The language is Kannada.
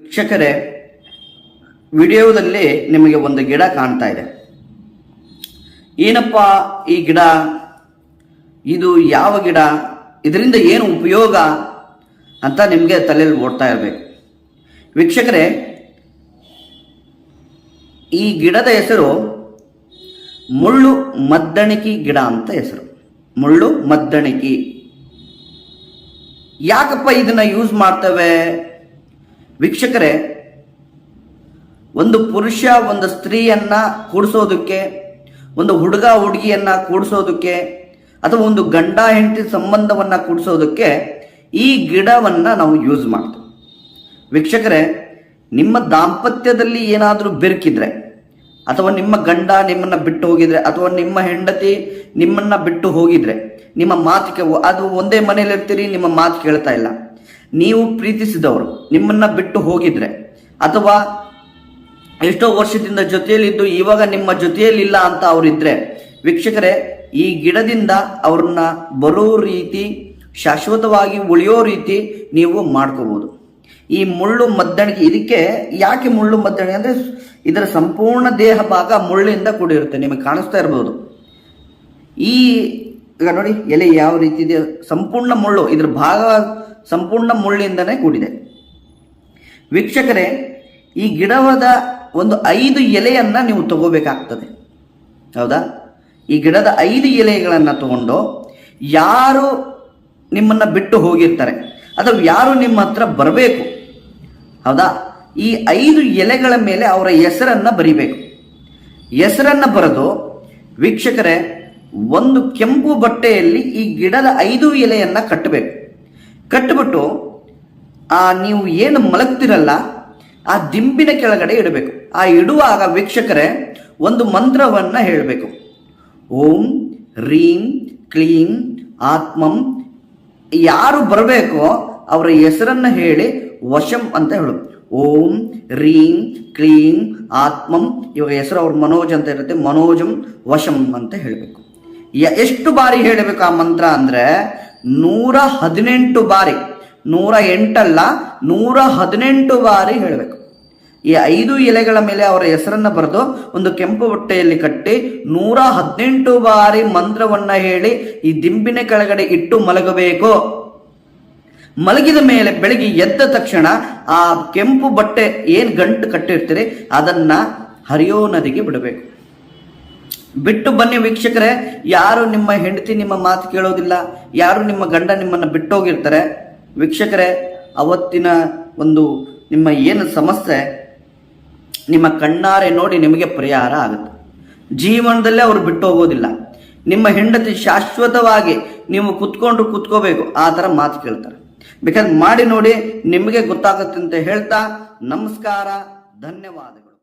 ವೀಕ್ಷಕರೇ, ವಿಡಿಯೋದಲ್ಲಿ ನಿಮಗೆ ಒಂದು ಗಿಡ ಕಾಣ್ತಾ ಇದೆ. ಏನಪ್ಪ ಈ ಗಿಡ? ಇದು ಯಾವ ಗಿಡ? ಇದರಿಂದ ಏನು ಉಪಯೋಗ ಅಂತ ನಿಮಗೆ ತಲೆಯಲ್ಲಿ ಓಡ್ತಾ ಇರಬೇಕು. ವೀಕ್ಷಕರೇ, ಈ ಗಿಡದ ಹೆಸರು ಮುಳ್ಳು ಮದ್ದಣಿಕಿ ಗಿಡ ಅಂತ ಹೆಸರು. ಮುಳ್ಳು ಮದ್ದಣಿಕಿ. ಯಾಕಪ್ಪ ಇದನ್ನ ಯೂಸ್ ಮಾಡ್ತೇವೆ? ವೀಕ್ಷಕರೇ, ಒಂದು ಪುರುಷ ಒಂದು ಸ್ತ್ರೀಯನ್ನ ಕೂಡಿಸೋದಕ್ಕೆ, ಒಂದು ಹುಡುಗ ಹುಡುಗಿಯನ್ನ ಕೂಡಿಸೋದಕ್ಕೆ ಅಥವಾ ಒಂದು ಗಂಡ ಹೆಂಡತಿ ಸಂಬಂಧವನ್ನ ಕೂಡಿಸೋದಕ್ಕೆ ಈ ಗಿಡವನ್ನ ನಾವು ಯೂಸ್ ಮಾಡ್ತೇವೆ. ವೀಕ್ಷಕರೇ, ನಿಮ್ಮ ದಾಂಪತ್ಯದಲ್ಲಿ ಏನಾದರೂ ಬೆರಕಿದ್ರೆ, ಅಥವಾ ನಿಮ್ಮ ಗಂಡ ನಿಮ್ಮನ್ನ ಬಿಟ್ಟು ಹೋಗಿದ್ರೆ, ಅಥವಾ ನಿಮ್ಮ ಹೆಂಡತಿ ನಿಮ್ಮನ್ನ ಬಿಟ್ಟು ಹೋಗಿದ್ರೆ, ನಿಮ್ಮ ಮಾತು ಅದು ಒಂದೇ ಮನೇಲಿ ಇರ್ತೀರಿ ನಿಮ್ಮ ಮಾತು ಕೇಳ್ತಾ ಇಲ್ಲ. ನೀವು ಪ್ರೀತಿಸಿದವರು, ನಿಮ್ಮನ್ನ ಬಿಟ್ಟು ಹೋಗಿದ್ರೆ. ಅಥವಾ ಎಷ್ಟೋ ವರ್ಷದಿಂದ ಜೊತೆಯಲ್ಲಿದ್ದು, ಇವಾಗ ನಿಮ್ಮ ಜೊತೆಯಲ್ಲಿಲ್ಲ ಅಂತ ಅವರಿದ್ರೆ. ವೀಕ್ಷಕರೇ, ಈ ಗಿಡದಿಂದ ಅವ್ರನ್ನ ಬರೋ ರೀತಿ, ಶಾಶ್ವತವಾಗಿ ಉಳಿಯೋ ರೀತಿ ನೀವು ಮಾಡ್ಕೋಬಹುದು ಈ ಮುಳ್ಳು ಮದ್ದಣಿಗೆ, ಇದಕ್ಕೆ ಯಾಕೆ ಮುಳ್ಳು ಮದ್ದಣಿಗೆ ಅಂದ್ರೆ, ಇದರ ಸಂಪೂರ್ಣ ದೇಹ ಭಾಗ ಮುಳ್ಳಿಂದ ಕೂಡಿರುತ್ತೆ. ನಿಮಗೆ ಕಾಣಿಸ್ತಾ ಇರಬಹುದು ಈ ಈಗ ನೋಡಿ, ಎಲೆ ಯಾವ ರೀತಿ ಇದೆ? ಸಂಪೂರ್ಣ ಮುಳ್ಳು, ಇದ್ರ ಭಾಗ ಸಂಪೂರ್ಣ ಮುಳ್ಳಿಂದನೇ ಕೂಡಿದೆ. ವೀಕ್ಷಕರೇ, ಈ ಗಿಡವದ ಒಂದು ಐದು ಎಲೆಯನ್ನ ನೀವು ತಗೋಬೇಕಾಗ್ತದೆ. ಹೌದಾ? ಈ ಗಿಡದ ಐದು ಎಲೆಗಳನ್ನು ತಗೊಂಡು ಯಾರು ನಿಮ್ಮನ್ನ ಬಿಟ್ಟು ಹೋಗಿರ್ತಾರೆ, ಅಥವಾ ಯಾರು ನಿಮ್ಮ ಹತ್ರ ಬರಬೇಕು, ಹೌದಾ? ಈ ಐದು ಎಲೆಗಳ ಮೇಲೆ ಅವರ ಹೆಸರನ್ನ ಬರಿಬೇಕು. ಹೆಸರನ್ನ ಬರೆದು ವೀಕ್ಷಕರೇ ಒಂದು ಕೆಂಪು ಬಟ್ಟೆಯಲ್ಲಿ ಈ ಗಿಡದ ಐದು ಎಲೆಯನ್ನು ಕಟ್ಟಬೇಕು. ಕಟ್ಟಿಬಿಟ್ಟು, ಆ, ನೀವು ಏನು ಮಲಗ್ತಿರಲ್ಲ, ಆ ದಿಂಬಿನ ಕೆಳಗಡೆ ಇಡಬೇಕು. ಆ ಇಡುವಾಗ ವೀಕ್ಷಕರೇ, ಒಂದು ಮಂತ್ರವನ್ನು ಹೇಳಬೇಕು. ಓಂ ರೀಂ ಕ್ಲೀಂ ಆತ್ಮಂ. ಯಾರು ಬರಬೇಕೋ ಅವರ ಹೆಸರನ್ನು ಹೇಳಿ ವಶಂ ಅಂತ ಹೇಳು. ಓಂ ರೀಂ ಕ್ಲೀಂ ಆತ್ಮಂ. ಇವಾಗ ಹೆಸರು ಅವ್ರ ಮನೋಜ್ ಅಂತ ಇರುತ್ತೆ, ಮನೋಜಂ ವಶಂ ಅಂತ ಹೇಳಬೇಕು. ಎಷ್ಟು ಬಾರಿ ಹೇಳಬೇಕು ಆ ಮಂತ್ರ ಅಂದ್ರೆ ನೂರ ಹದಿನೆಂಟು ಬಾರಿ, ನೂರ ಎಂಟಲ್ಲ, ನೂರ ಹದಿನೆಂಟು ಬಾರಿ ಹೇಳಬೇಕು. ಈ ಐದು ಎಲೆಗಳ ಮೇಲೆ ಅವರ ಹೆಸರನ್ನ ಬರೆದು ಒಂದು ಕೆಂಪು ಬಟ್ಟೆಯಲ್ಲಿ ಕಟ್ಟಿ ನೂರ ಹದಿನೆಂಟು ಬಾರಿ ಮಂತ್ರವನ್ನ ಹೇಳಿ ಈ ದಿಂಬಿನ ಕೆಳಗಡೆ ಇಟ್ಟು ಮಲಗಬೇಕು. ಮಲಗಿದ ಮೇಲೆ ಬೆಳಗ್ಗೆ ಎದ್ದ ತಕ್ಷಣ ಆ ಕೆಂಪು ಬಟ್ಟೆ ಏನು ಗಂಟು ಕಟ್ಟಿರ್ತೀರಿ, ಅದನ್ನ ಹರಿಯೋ ನದಿಗೆ ಬಿಡಬೇಕು. ಬಿಟ್ಟು ಬನ್ನಿ ವೀಕ್ಷಕರೇ, ಯಾರು ನಿಮ್ಮ ಹೆಂಡತಿ ನಿಮ್ಮ ಮಾತು ಕೇಳೋದಿಲ್ಲ, ಯಾರು ನಿಮ್ಮ ಗಂಡ ನಿಮ್ಮನ್ನ ಬಿಟ್ಟೋಗಿರ್ತಾರೆ. ವೀಕ್ಷಕರೇ, ಅವತ್ತಿನ ಒಂದು ನಿಮ್ಮ ಏನು ಸಮಸ್ಯೆ, ನಿಮ್ಮ ಕಣ್ಣಾರೆ ನೋಡಿ ನಿಮಗೆ ಪರಿಹಾರ ಆಗುತ್ತೆ. ಜೀವನದಲ್ಲೇ ಅವರು ಬಿಟ್ಟು ಹೋಗೋದಿಲ್ಲ ನಿಮ್ಮ ಹೆಂಡತಿ ಶಾಶ್ವತವಾಗಿ ನೀವು ಕುತ್ಕೊಂಡು ಕುತ್ಕೋಬೇಕು, ಆ ಥರ ಮಾತು ಕೇಳ್ತಾರೆ. ಬೇಕಾದ್ರೆ ಮಾಡಿ ನೋಡಿ, ನಿಮಗೆ ಗೊತ್ತಾಗುತ್ತೆ ಅಂತ ಹೇಳ್ತಾ, ನಮಸ್ಕಾರ, ಧನ್ಯವಾದಗಳು.